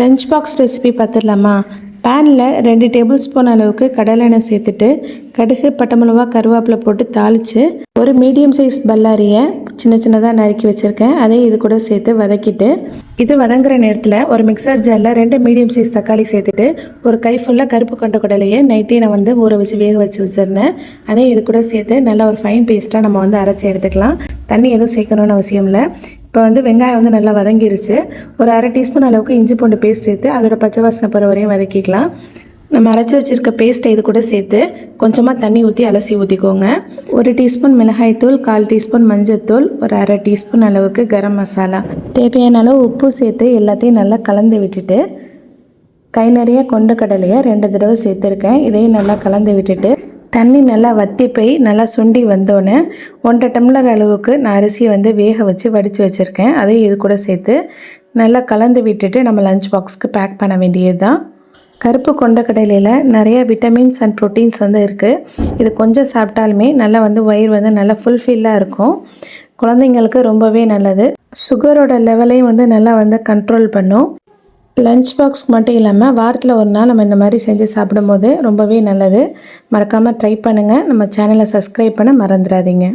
Lunch box recipe பார்த்துடலாமா? பேனில் ரெண்டு டேபிள் ஸ்பூன் அளவுக்கு கடலை எண்ணெய் சேர்த்துட்டு கடுகு பட்டை மிளவா கருவேப்பிலை போட்டு தாளித்து ஒரு மீடியம் சைஸ் பல்லாரியை சின்ன சின்னதாக நறுக்கி வச்சுருக்கேன். அதையும் இது கூட சேர்த்து வதக்கிட்டு இது வதங்குற நேரத்தில் ஒரு மிக்சர் ஜாரில் ரெண்டு மீடியம் சைஸ் தக்காளி சேர்த்துட்டு ஒரு கை ஃபுல்லாக கருப்பு கொண்ட குடலையே நைட்டே நான் வந்து ஊற வச்சு வேக வச்சு வச்சுருந்தேன். அதையும் இது கூட சேர்த்து நல்லா ஒரு ஃபைன் பேஸ்ட்டாக நம்ம வந்து அரைச்சி எடுத்துக்கலாம். தண்ணி எதுவும் சேர்க்கணும்னு அவசியம் இல்லை. இப்போ வந்து வெங்காயம் வந்து நல்லா வதங்கிருச்சு. ஒரு அரை டீஸ்பூன் அளவுக்கு இஞ்சி பூண்டு பேஸ்ட் சேர்த்து அதோட பச்சை வாசனை போகிற வரையும் வதக்கிக்கலாம். நம்ம அரைச்சி வச்சுருக்க பேஸ்ட்டை இது கூட சேர்த்து கொஞ்சமாக தண்ணி ஊற்றி அலசி ஊற்றிக்கோங்க ஒரு டீஸ்பூன் மிளகாய்த்தூள் கால் டீஸ்பூன் மஞ்சத்தூள் ஒரு அரை டீஸ்பூன் அளவுக்கு கரம் மசாலா. தேவையான அளவு உப்பு சேர்த்து எல்லாத்தையும் நல்லா கலந்து விட்டுட்டு கை நிறைய கொண்டு கடலையை ரெண்டு தடவை சேர்த்துருக்கேன். இதையும் நல்லா கலந்து விட்டுட்டு தண்ணி நல்லா வத்தி போய் நல்லா சுண்டி வந்தோடனே ஒன்றரை டம்ளர் அளவுக்கு நான் அரிசியை வந்து வேக வச்சு வடித்து வச்சுருக்கேன். அதையும் இது கூட சேர்த்து நல்லா கலந்து விட்டுட்டு நம்ம லஞ்ச் பாக்ஸ்க்கு பேக் பண்ண வேண்டியது தான் கருப்பு கொண்ட கடலையில் நிறைய விட்டமின்ஸ் அண்ட் ப்ரோட்டீன்ஸ் வந்து இருக்குது இது கொஞ்சம் சாப்பிட்டாலுமே நல்லா வந்து வயிறு வந்து நல்லா ஃபுல்ஃபில்லாக இருக்கும். குழந்தைங்களுக்கு ரொம்பவே நல்லது. சுகரோட லெவலையும் வந்து நல்லா வந்து கண்ட்ரோல் பண்ணும். லஞ்ச் பாக்ஸ்க்கு மட்டும் இல்லாமல் வாரத்தில் ஒரு நாள் நம்ம இந்த மாதிரி செஞ்சு சாப்பிடும்போது ரொம்பவே நல்லது. மறக்காமல் ட்ரை பண்ணுங்கள் நம்ம சேனலை சப்ஸ்கிரைப் பண்ண மறந்துடாதீங்க.